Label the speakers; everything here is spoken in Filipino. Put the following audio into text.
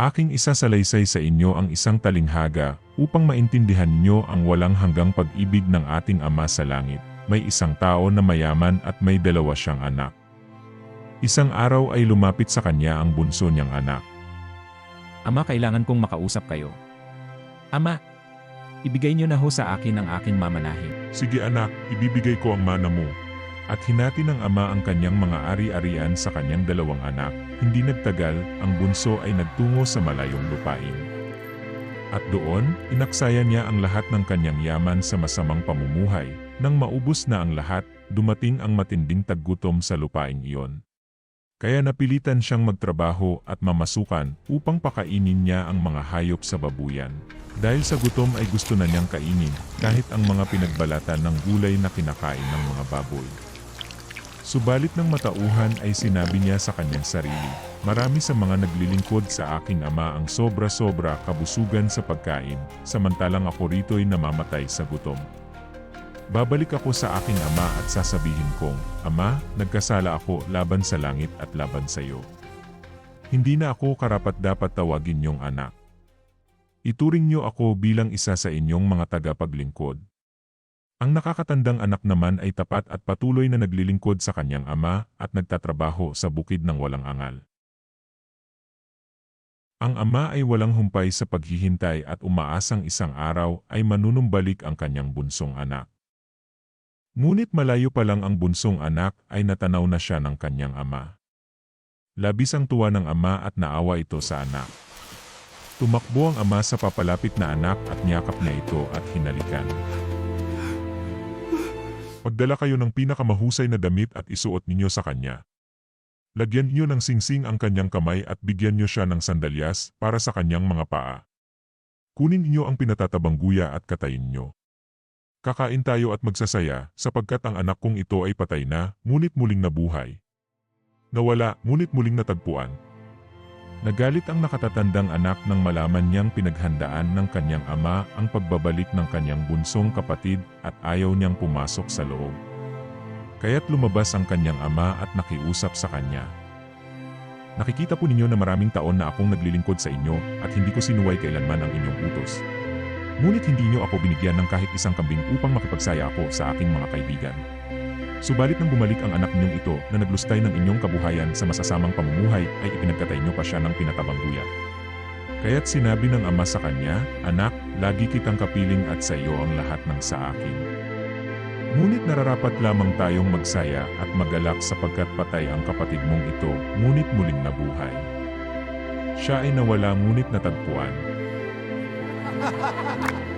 Speaker 1: Aking isasalaysay sa inyo ang isang talinghaga upang maintindihan niyo ang walang hanggang pag-ibig ng ating Ama sa langit. May isang tao na mayaman at may dalawa siyang anak. Isang araw ay lumapit sa kanya ang bunso niyang anak.
Speaker 2: Ama, kailangan kong makausap kayo. Ama, ibigay niyo na ho sa akin ang aking mamanahin.
Speaker 1: Sige anak, ibibigay ko ang mana mo. At hinati ng ama ang kanyang mga ari-arian sa kanyang dalawang anak. Hindi nagtagal, ang bunso ay nagtungo sa malayong lupain. At doon, inaksaya niya ang lahat ng kanyang yaman sa masamang pamumuhay. Nang maubos na ang lahat, dumating ang matinding taggutom sa lupaing iyon. Kaya napilitan siyang magtrabaho at mamasukan upang pakainin niya ang mga hayop sa babuyan. Dahil sa gutom ay gusto na niyang kainin kahit ang mga pinagbalatan ng gulay na kinakain ng mga baboy. Subalit ng matauhan ay sinabi niya sa kanyang sarili, Marami sa mga naglilingkod sa aking ama ang sobra-sobra kabusugan sa pagkain, samantalang ako rito'y namamatay sa gutom. Babalik ako sa aking ama at sasabihin kong, Ama, nagkasala ako laban sa langit at laban sa iyo. Hindi na ako karapat-dapat tawagin niyong anak. Ituring niyo ako bilang isa sa inyong mga tagapaglingkod. Ang nakakatandang anak naman ay tapat at patuloy na naglilingkod sa kanyang ama at nagtatrabaho sa bukid ng walang angal. Ang ama ay walang humpay sa paghihintay at umaasang isang araw ay manunumbalik ang kanyang bunsong anak. Ngunit malayo pa lang ang bunsong anak ay natanaw na siya ng kanyang ama. Labis ang tuwa ng ama at naawa ito sa anak. Tumakbo ang ama sa papalapit na anak at niyakap niya ito at hinalikan. Magdala kayo ng pinakamahusay na damit at isuot ninyo sa kanya. Lagyan niyo ng singsing ang kanyang kamay at bigyan niyo siya ng sandalyas para sa kanyang mga paa. Kunin niyo ang pinatatabang guya at katayin niyo. Kakain tayo at magsasaya sapagkat ang anak kong ito ay patay na, ngunit muling nabuhay. Nawala, ngunit muling natagpuan. Nagalit ang nakatatandang anak nang malaman niyang pinaghandaan ng kanyang ama ang pagbabalik ng kanyang bunsong kapatid at ayaw niyang pumasok sa loob. Kaya't lumabas ang kanyang ama at nakiusap sa kanya. Nakikita po ninyo na maraming taon na akong naglilingkod sa inyo at hindi ko sinuway kailanman ang inyong utos. Ngunit hindi niyo ako binigyan ng kahit isang kambing upang makipagsaya ako sa aking mga kaibigan. Subalit nang bumalik ang anak ninyong ito na naglustay ng inyong kabuhayan sa masasamang pamumuhay ay ipinagkatay niyo pa siya ng pinatabang guya. Kaya't sinabi ng ama sa kanya, Anak, lagi kitang kapiling at sa iyo ang lahat ng sa akin. Ngunit nararapat lamang tayong magsaya at magalak sapagkat patay ang kapatid mong ito, ngunit muling nabuhay. Siya ay nawala ngunit natagpuan.